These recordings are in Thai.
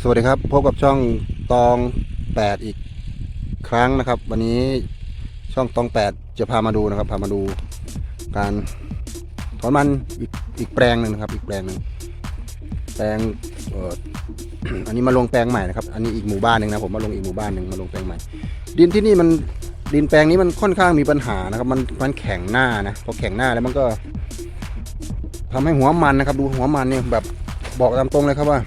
สวัสดีครับ พบกับช่องตองแปดอีกครั้งนะครับ วันนี้ช่องตองแปดจะพามาดูนะครับ พามาดูการถอนมันอีกอีกแปลงหนึ่งนะครับ อีกแปลงหนึ่งแปลงอันนี้มาลงแปลงใหม่นะครับ อันนี้อีกหมู่บ้านหนึ่งนะผมมาลงอีกหมู่บ้านหนึ่งมาลงแปลงใหม่ ดินที่นี่มันดินแปลงนี้มันค่อนข้างมีปัญหานะครับ มันมันแข็งหน้านะพอแข็งหน้าแล้วมันก็ ทำให้หัวมันนะครับ ดูหัวมันเนี่ยแบบบอกตามตรงเลยครับว่า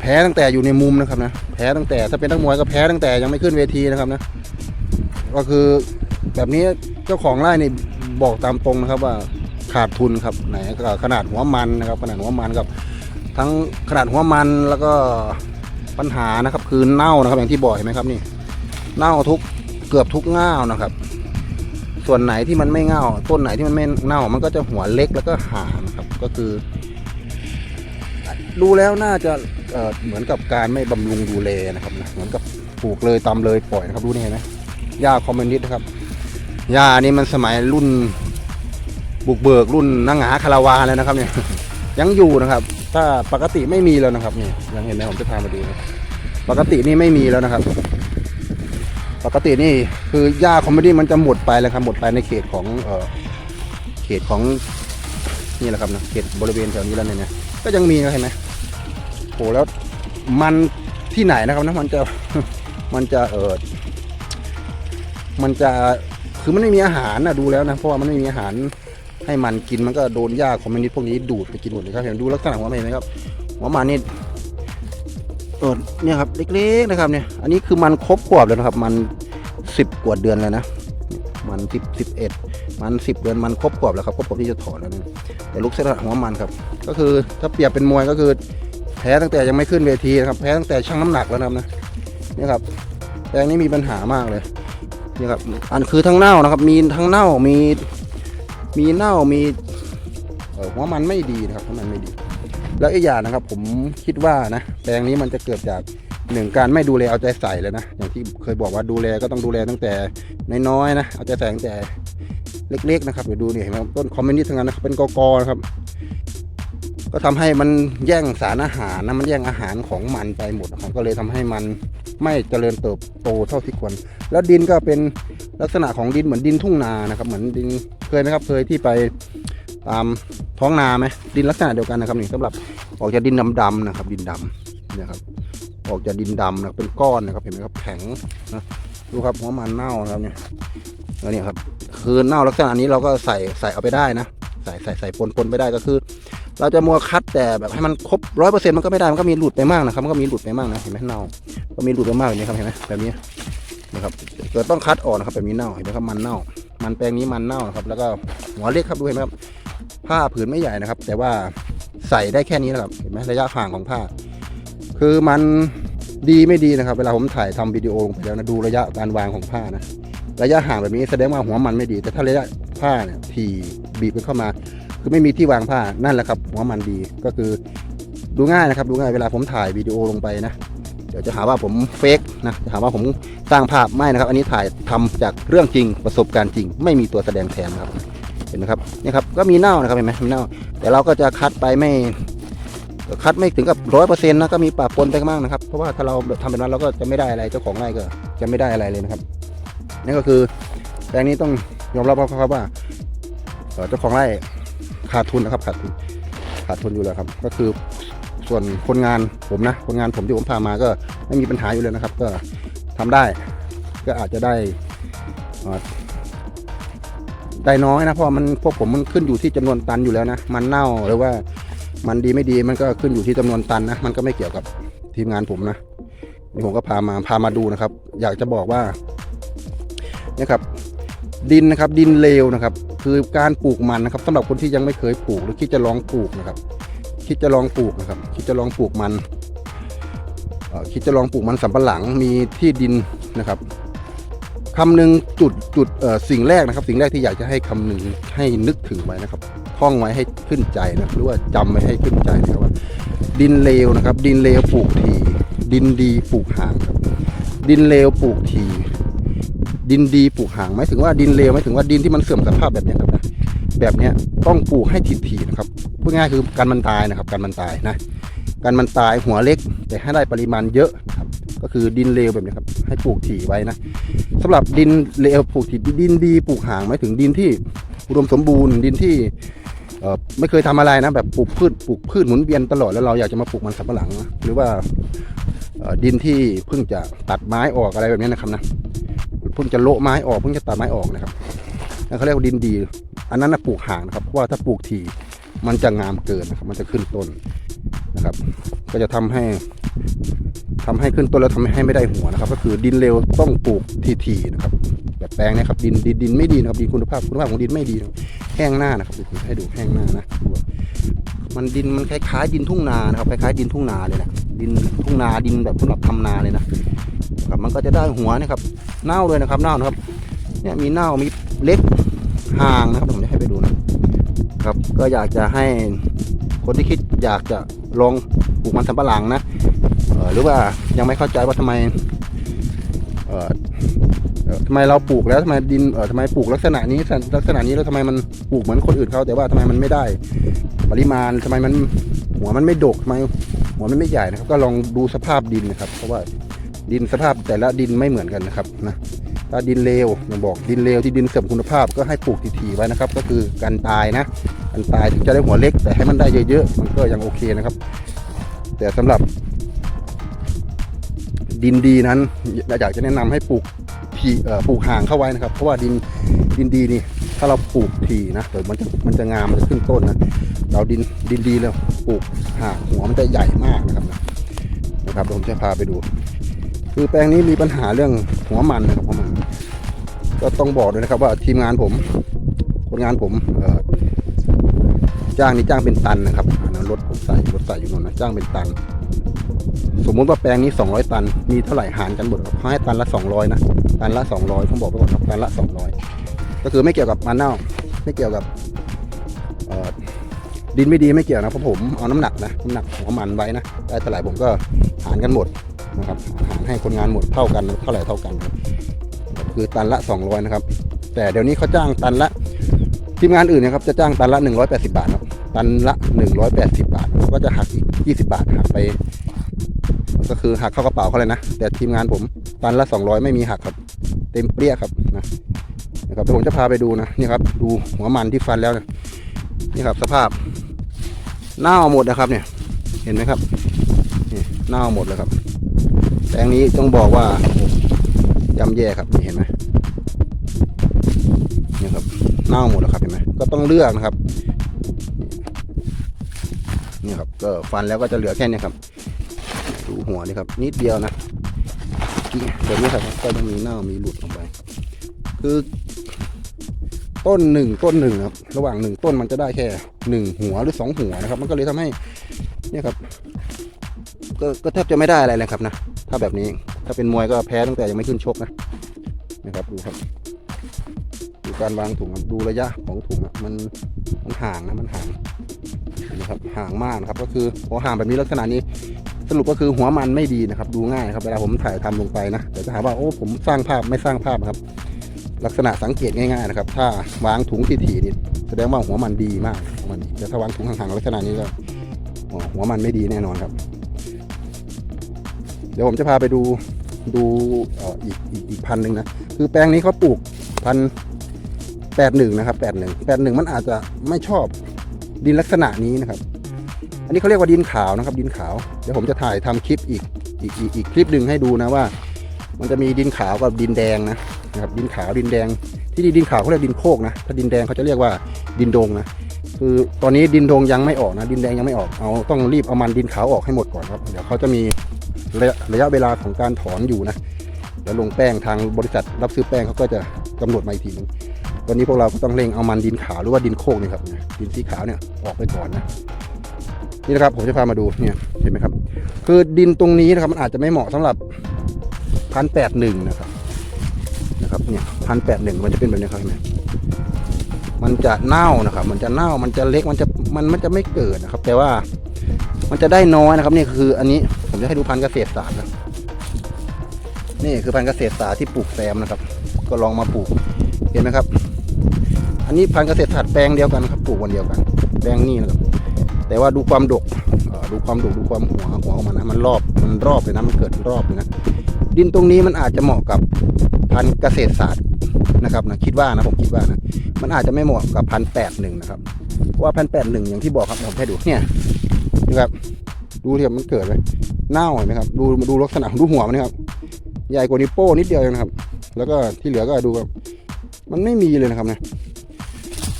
แพ้ตั้งแต่อยู่ในมุมนะครับนะแพ้ตั้งแต่ถ้าเป็นนักมวยก็แพ้ตั้งแต่ยังไม่ขึ้นเวทีนะครับนะก็คือแบบนี้เจ้าของไร่นี่บอกตามตรงนะครับว่าขาดทุนครับไหนก็ขนาดหัวมันนะครับ ขนาดหัวมันกับ ทั้งขนาดหัวมันแล้วก็ปัญหานะครับ คือเน่านะครับอย่างที่บอกเห็นไหมครับนี่ เน่าทุกเกือบทุกง่าวนะครับ ส่วนไหนที่มันไม่เง่า ต้นไหนที่มันไม่เน่า มันก็จะหัวเล็กแล้วก็หางนครับ ก็คือดูแล้วน่าจะเเหมือนกับการไม่บำรุงดูแลนะครับนะเหมือนกับปลูกเลยตำเลยปล่อยนะครับดูนี่เห็นไหมหญ้าคอมมิวนิสต์นะครับหญ้านี่มันสมัยรุ่นบุกเบิกรุ่นนางหงาคาราวานเลยนะครับเนี่ยยังอยู่นะครับ ถ้าปกติไม่มีแล้วนะครับเนี่ยยังเห็นไหมผมจะพามาดูปกตินี่ไม่มีแล้วนะครับ ปกตินี่คือหญ้าคอมมิวนิสต์มันจะหมดไปแล้วครับหมดไปในเขตของเออเขตของนี่แหละครับนะเขตบริเวณแถวนี้แล้วเนี่ยก็ยังมีนะเห็นไหมโหแล้วมันที่ไหนนะครับนะมันจะมันจะเออมันจะคือมันไม่มีอาหารนะดูแล้วนะเพราะว่ามันไม่มีอาหารให้มันกินมันก็โดนหญ้าคอมมิวนิสต์พวกนี้ดูดไปกินหมดเลยครับเห็นดูลักษณะหัวมันเห็นไหมครับหัวมันนี่ เออเนี่ยครับเล็กๆนะครับเนี่ยอันนี้คือมันครบขวบแล้วนะครับ มันสิบกว่าเดือนแล้วนะมันสิบสิบเอ็ดมันสิบเดือนมันครบขวบแล้วครับครบขวบที่จะถอนแล้วนี่ยแต่ลูกเส้นหัวมันครับ ก็คือถ้าเปรียบเป็นมวยก็คือแพ้ตั้งแต่ยังไม่ขึ้นเวทีนะครับแพ้ตั้งแต่ชั่งน้ำหนักแล้วนะครับนะนี่ครับแปลงนี้มีปัญหามากเลยนี่ครับอันคือทั้งเน่านะครับ มีทั้งเน่ามีมีเน่ามีเออหัวมันไม่ดีนะครับหัวมันไม่ดี แล้วอีกอย่างนะครับผมคิดว่านะแปลงนี้มันจะเกิดจากหนึ่งการไม่ดูแลเอาใจใส่เลยนะอย่างที่เคยบอกว่าดูแลก็ต้องดูแลตั้งแต่น้อยๆนะเอาใจใส่ตั้งแต่เล็กๆนะครับเดี๋ยวดูนี่เห็นไหมต้นคอมเมิวนิสต์ทั้งนั้นนะครับเป็นกอกๆนะครับ ก็ทำให้มันแย่งสารอาหารนะมันแย่งอาหารของมันไปหมดนะครับก็เลยทำให้มันไม่เจริญเติบโตเท่าที่ควร แล้วดินก็เป็นลักษณะของดินเหมือนดินทุ่งนานะครับ เหมือนดินเคยไหมครับเคยที่ไป ตามท้องนาไหมดินลักษณะเดียวกันนะครับนี่สำหรับออกจากดินดำๆนะครับ ดินดำเนี่ยครับออกจากดินดำนะเป็นก้อนนะครับเห็นไหมครับแข็งนะดูครับหัวมันเน่านะครับเนี่ยแล้วเนี่ยครับคือเน่าลักษณะนี้เราก็ใส่ใส่เอาไปได้นะ ใส่ใส่ใส่ปนปนไปได้ก็คือ เราจะมัวคัดแต่แบบให้มันครบร้อยเปอร์เซ็นต์มันก็ไม่ได้มันก็มีหลุดไปมากนะครับมันก็มีหลุดไปมากนะเห็นไหมเน่าก็มีหลุดไปมากแบบนี้ครับเห็นไหมแบบนี้นะครับเกิดต้องคัดออกนะครับแบบนี้เน่าเห็นไหมครับมันเน่า มันแปลงนี้มันเน่านะครับแล้วก็หัวเล็กครับดูเห็นไหมครับ ผ้าผืนไม่ใหญ่นะครับ แต่ว่าใส่ได้แค่นี้นะครับเห็นไหมระยะห่างของผ้า คือมันดีไม่ดีนะครับ เวลาผมถ่ายทำวิดีโอลงไปแล้วนะดูระยะการวางของผ้านะระยะห่างแบบนี้แสดงว่าหัวมันไม่ดี แต่ถ้าระยะผ้าเนี่ยถี่บีบไปเข้ามา คือไม่มีที่วางผ้านั่นแหละครับ หัวมันดีก็คือดูง่ายนะครับ ดูง่ายเวลาผมถ่ายวิดีโอลงไปนะเดี๋ยวจะหาว่าผมเฟกนะจะหาว่าผมสร้างภาพไม่นะครับ อันนี้ถ่ายทำจากเรื่องจริงประสบการณ์จริง ไม่มีตัวแสดงแทนครับ เห็นไหมครับนี่ครับก็มีเน่านะครับเห็นไหมมีเน่า แต่เราก็จะคัดไปไม่คัดไม่ถึงกับร้อยเปอร์เซ็นต์นะก็มีปะปนไปบ้างนะครับ เพราะว่าถ้าเราทำแบบนั้นเราก็จะไม่ได้อะไรเจ้าของไร่ก็จะไม่ได้อะไรเลยนะครับนี่ก็คือแปลงนี้ต้องยอมรับครับว่าเอ่อเจ้าของไร่ขาดทุนนะครับขาดทุนขาดทุนอยู่แล้วครับ ก็คือส่วนคนงานผมนะคนงานผมที่ผมพามาก็ไม่มีปัญหาอยู่เลยนะครับ ก็ทำได้ก็อาจจะได้อ่อ ได้น้อยนะเพราะมันพวกผมมันขึ้นอยู่ที่จำนวนตันอยู่แล้วนะ มันเน่าหรือว่ามันดีไม่ดีมันก็ขึ้นอยู่ที่จำนวนตันนะ มันก็ไม่เกี่ยวกับทีมงานผมนะนี่ผมก็พามาพามาดูนะครับ อยากจะบอกว่าเนี่ยครับ ดินนะครับดินเลวนะครับ คือการปลูกมันนะครับสำหรับคนที่ยังไม่เคยปลูกหรือคิดจะลองปลูกนะครับ คิดจะลองปลูกนะครับ คิดจะลองปลูกมันคิดจะลองปลูกมันสำปะหลังมีที่ดินนะครับ คำหนึ่งจุดจุดสิ่งแรกนะครับ สิ่งแรกที่อยากจะให้คำหนึ่งให้นึกถึงไว้นะครับ ท่องไว้ให้ขึ้นใจนะหรือว่าจำไว้ให้ขึ้นใจนะครับว่าดินเลวนะครับ ดินเลวปลูกทีดินดีปลูกห่างครับดินเลวปลูกทีดินดีปลูกห่างหมายถึงว่าดินเลวหมายถึงว่าดินที่มันเสื่อมสภาพแบบนี้ครับนะแบบนี้ต้องปลูกให้ถี่ๆนะครับพูดง่ายคือการมันตายนะครับการมันตายนะการมันตายหัวเล็กแต่ให้ได้ปริมาณเยอะนะครับก็คือดินเลวแบบนี้ครับให้ปลูกถี่ไว้นะ สำหรับดินเลวปลูกถี่ดินดีปลูกหางหมายถึงดินที่อุดมสมบูรณ์ดินที่ไม่เคยทำอะไรนะแบบปลูกพืชปลูกพืชหมุนเวียนตลอดแล้วเราอยากจะมาปลูกมันสำปะหลัง หรือว่าดินที่เพิ่งจะตัดไม้ออกอะไรแบบนี้นะครับนะเพิ่งจะโละไม้ออกเพิ่งจะตัดไม้ออกนะครับนั่นเขาเรียกว่าดินดี อันนั้นนะปลูกห่างนะครับเพราะว่าถ้าปลูกทีมันจะงามเกินนะครับ มันจะขึ้นต้นนะครับ ก็จะทำให้ ทำให้ขึ้นต้นแล้วทำให้ไม่ได้หัวนะครับ ก็คือดินเร็วต้องปลูกทีๆนะครับแบบแปลงเนะครับดินดินดินไม่ดีนะครับดินคุณภาพคุณภาพของดินไม่ดี แห้งหน้านะครับผมให้ดูแห้งหน้านะมันดินมันคล้ายๆ ดินทุ่งนานะครับคล้ายๆดินทุ่งนาเลยนะดินทุ่งนาดินแบบสำหรับทำนาเลยนะครับมันก็จะได้หัวนะครับเน่าเลยนะครับเน่านะครับเนี่ยมีเน่ามีเล็กห่างนะครับผมจะให้ไปดูนะครับ ก็อยากจะให้คนที่คิดอยากจะลองปลูกมันสำปะหลังนะ หรือว่ายังไม่เข้าใจว่าทำไมเออทำไมเราปลูกแล้วทำไมดินเออทำไมปลูกลักษณะนี้ลักษณะนี้แล้วทำไมมันปลูกเหมือนคนอื่นเขาแต่ว่าทำไมมันไม่ได้ ปริมาณทำไมมันหัวมันไม่ดกทำไมหัวมันไม่ใหญ่นะครับ ก็ลองดูสภาพดินนะครับ เพราะว่าดินสภาพแต่ละดินไม่เหมือนกันนะครับนะถ้าดินเลวอย่างบอกดินเลวที่ดินเสื่อมคุณภาพก็ให้ปลูกถี่ๆไว้นะครับ ก็คือการตายนะการตายถึงจะได้หัวเล็ก แต่ให้มันได้เยอะๆมันก็ยังโอเคนะครับ แต่สำหรับ ดินดีนั้นอยากจะแนะนำให้ปลูกที่ปลูกห่างเข้าไว้นะครับ เพราะว่าดินดินดีนี่ ถ้าเราปลูกทีนะเดี๋ยวมันจะมันจะงามมันจะขึ้นต้นนะเราดินดินดีแล้วปลูกห่างหัวมันจะใหญ่มากนะครับนะนะครับผมจะพาไปดู คือแปลงนี้มีปัญหาเรื่องหัวมันนะครับหัวมัน ก็ต้องบอกด้วยนะครับว่าทีมงานผมคนงานผมจ้างนี่จ้างเป็นตันนะครับ รถผมใส่รถใส่อยู่นนนะจ้างเป็นตัน สมมุติว่าแปลงนี้ 200 ตัน มีเท่าไหร่หารกันหมดครับเขาให้ตันละ 200 นะ ตันละ 200ผมบอกไปก่อนครับตันละ 200 ก็คือไม่เกี่ยวกับมันเน่า ไม่เกี่ยวกับดินไม่ดีไม่เกี่ยวนะเพราะผมเอาน้ำหนักนะน้ำหนักของมันไว้นะได้เท่าไหร่ผมก็หารกันหมดนะครับหารให้คนงานหมดเท่ากันเท่าไหร่เท่ากัน คือตันละ 200 นะครับ แต่เดี๋ยวนี้เขาจ้างตันละทีมงานอื่นนะครับจะจ้างตันละ 180 บาทครับ ตันละ 180 บาท ก็จะหักอีก 20 บาทหักไป ก็คือหักเข้ากระเป๋าเขาเลยนะ แต่ทีมงานผมตันละ 200 ไม่มีหักครับ เต็มเปรี้ยครับนะนะครับเดี๋ยวผมจะพาไปดูนะนี่ครับ ดูหัวมันที่ฟันแล้วนะนี่ครับ สภาพเน่าหมดนะครับ เนี่ย เห็นไหมครับนี่เน่าหมดเลยครับแปลงนี้ต้องบอกว่าย่ำแย่ครับเห็นไหมนี่ครับเน่าหมดแล้วครับเห็นไหมก็ต้องเลือกนะครับ นี่ครับก็ฟันแล้วก็จะเหลือแค่นี้ครับ ดูหัวนี่ครับ นิดเดียวนะกี่แบบนี้ครับก็จะมีเน่ามีหลุดลงไป คือ ต้นหนึ่งต้นหนึ่งครับ ระหว่างหนึ่งต้นมันจะได้แค่หนึ่งหัวหรือสองหัวนะครับ มันก็เลยทำให้เนี่ยครับก็ก็แทบจะไม่ได้อะไรเลยครับนะถ้าแบบนี้ถ้าเป็นมวยก็แพ้ตั้งแต่ยังไม่ขึ้นชกนะนะครับดูครับดูการวางถุงครับดูระยะของถุงมันมันห่างนะมันห่าง นะครับ ห่างมากนะครับ ก็คือพอห่างแบบนี้ลักษณะนี้สรุปก็คือหัวมันไม่ดีนะครับ ดูง่ายครับเวลาผมถ่ายทำลงไปนะเดี๋ยวจะหาว่าโอ้ผมสร้างภาพไม่สร้างภาพนะครับ ลักษณะสังเกตง่ายๆนะครับ ถ้าวางถุงถี่ๆนี่แสดงว่าหัวมันดีมากมันดีแต่ถ้าวางถุงห่างๆลักษณะนี้ก็หัวมันไม่ดีแน่นอนครับ เดี๋ยวผมจะพาไปดูดูอ่ออีกอีกอีกพันหนึ่งนะคือแปลงนี้เขาปลูกพันแปดหนึ่งนะครับแปดหนึ่งแปดหนึ่งมันอาจจะไม่ชอบ ดินลักษณะนี้นะครับ อันนี้เขาเรียกว่าดินขาวนะครับ ดินขาว เดี๋ยวผมจะถ่ายทำคลิปอีกอีกอีกอีกคลิปหนึ่งให้ดูนะว่า มันจะมีดินขาวกับดินแดงนะนะครับ ดินขาวดินแดง ที่ดินขาวเขาเรียกดินโคกนะถ้าดินแดงเขาจะเรียกว่าดินดงนะคือตอนนี้ดินดงยังไม่ออกนะ ดินแดงยังไม่ออกเอาต้องรีบเอามันดินขาวออกให้หมดก่อนครับ เดี๋ยวเขาจะมีระยะระยะเวลาของการถอนอยู่นะแล้วลงแป้งทางบริษัทรับซื้อแป้งเขาก็จะกำหนดมาอีกทีหนึง อนนี้พวกเราก็ต้องเร่งเอามันดินขาวหรือว่าดินโคกนี่ครับ ดินสีขาวเนี่ยออกไปก่อนนะ นี่นะครับผมจะพามาดูเนี่ยเห็นไหมครับ คือดินตรงนี้นะครับมันอาจจะไม่เหมาะสำหรับพันแปดหนึ่งนะครับนะครับเนี่ยพันแปดหนึ่งมันจะเป็นแบบนี้ครับเห็นไหมมันจะเน่านะครับ มันจะเน่ามันจะเล็กมันจะมันมันจะไม่เกิดนะครับ แต่ว่ามันจะได้น้อยนะครับนี่คืออันนี้ผมจะให้ดูพันธุ์เกษตรศาสตร์นะนี่คือพันธุ์เกษตรศาสตร์ที่ปลูกแซมนะครับ ก็ลองมาปลูกเห็นไหมครับ อันนี้พันธุ์เกษตรศาสตร์แปลงเดียวกันครับปลูกวันเดียวกัน แปลงนี้นะครับ แต่ว่าดูความดกดูความดกดูความหัวหัวของมันนะมันรอบมันรอบเลยนะมันเกิดรอบเลยนะดินตรงนี้มันอาจจะเหมาะกับพันธุ์เกษตรศาสตร์นะครับนะคิดว่านะผมคิดว่านะมันอาจจะไม่เหมาะกับพันแปดหนึ่งนะครับเพราะว่าพันแปดหนึ่งอย่างที่บอกครับผมให้ดูเนี่ยนะครับดูที่มันเกิดเลยเน่าเห็นไหมครับดูดูลักษณะของดูหัวมันนะครับใหญ่กว่านิ้วโป้นิดเดียวเองนะครับ แล้วก็ที่เหลือก็ดูครับ มันไม่มีเลยนะครับนะ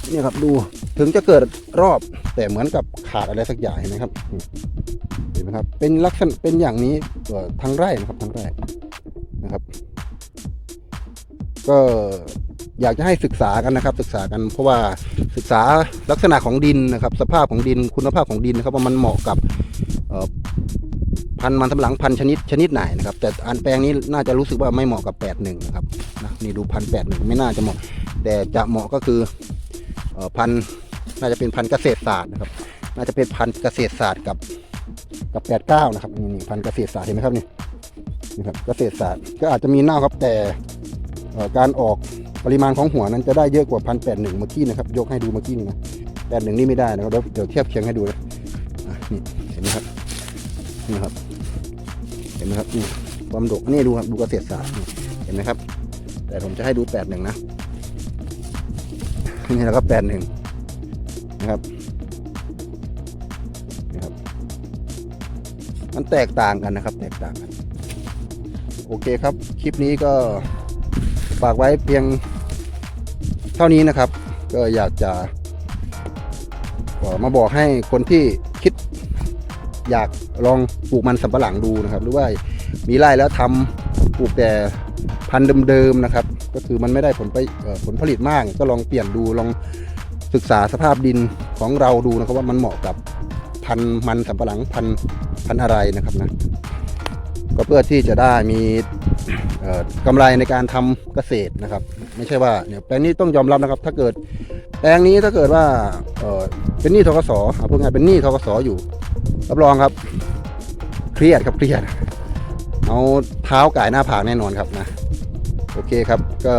เนี่ยครับดูถึงจะเกิดรอบแต่เหมือนกับขาดอะไรสักอย่างเห็นไหมครับเห็นไหมครับ เป็นลักษณะเป็นอย่างนี้ทั้งไร่นะครับทั้งไร่นะครับ ก็อยากจะให้ศึกษากันนะครับ ศึกษากันเพราะว่าศึกษาลักษณะของดินนะครับ สภาพของดินคุณภาพของดินนะครับว่ามันเหมาะกับ พันธุ์มันสำหลังพันธุ์ชนิดชนิดไหนนะครับ แต่อันแปลงนี้น่าจะรู้สึกว่าไม่เหมาะกับแปดหนึ่งนะครับนะนี่ดูพันแปดหนึ่งไม่น่าจะเหมาะ แต่จะเหมาะก็คือพันธุ์น่าจะเป็นพันธุ์เกษตรศาสตร์นะครับ น่าจะเป็นพันธุ์เกษตรศาสตร์กับกับแปดเก้านะครับนี่นี่พันธุ์เกษตรศาสตร์เห็นไหมครับนี่นี่ครับเกษตรศาสตร์ก็อาจจะมีเน่าครับแต่การออกปริมาณของหัวนั้นจะได้เยอะกว่าพันแปดหนึ่งเมื่อกี้นะครับ ยกให้ดูเมื่อกี้นี่นะแปดหนึ่งนี่ไม่ได้นะครับเดี๋ยวเทียบเคียงให้ดูนะอะนี่เห็นไหมครับนี่ครับ เห็นไหมครับนี่ความดกนี่ดูครับดูเกษตรศาสตร์เห็นไหมครับ แต่ผมจะให้ดูแปดหนึ่งนะนี่แล้วก็แปดหนึ่งนะครับนะครับ มันแตกต่างกันนะครับ แตกต่างกัน โอเคครับ คลิปนี้ก็ฝากไว้เพียงเท่านี้นะครับ ก็อยากจะมาบอกให้คนที่ อยากลองปลูกมันสำปะหลังดูนะครับ หรือว่ามีไร่แล้วทำปลูกแต่พันธุ์เดิมๆนะครับ ก็คือมันไม่ได้ผลไปผลผลิตมาก ก็ลองเปลี่ยนดูลองศึกษาสภาพดินของเราดูนะครับ ว่ามันเหมาะกับพันธุ์มันสำปะหลังพันธุ์พันธุ์อะไรนะครับนะก็เพื่อที่จะได้มีเอ่อกำไรในการทำเกษตรนะครับ ไม่ใช่ว่าเนี่ยแปลงนี้ต้องยอมรับนะครับ ถ้าเกิด แปลงนี้ถ้าเกิดว่าเออเป็นหนี้ทกสเอาพูดง่ายเป็นหนี้ทกสอยู่รับรองครับ เครียดครับเครียด เอาเท้าก่ายหน้าผากแน่นอนครับนะ โอเคครับก็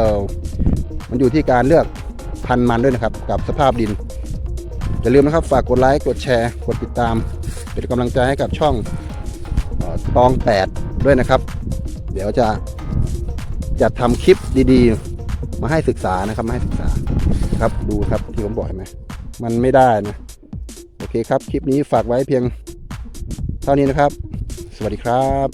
มันอยู่ที่การเลือกพันธุ์มันด้วยนะครับ กับสภาพดินอย่าลืมนะครับฝากกดไลค์กดแชร์ กดติดตาม เป็นกำลังใจให้กับช่องออตอง 8 ด้วยนะครับ เดี๋ยวจะจะทำคลิปดีๆ มาให้ศึกษานะครับมาให้ศึกษา ครับดูครับที่ผมบอกเห็นไหมมันไม่ได้นะ โอเคครับ คลิปนี้ฝากไว้เพียงเท่านี้นะครับ สวัสดีครับ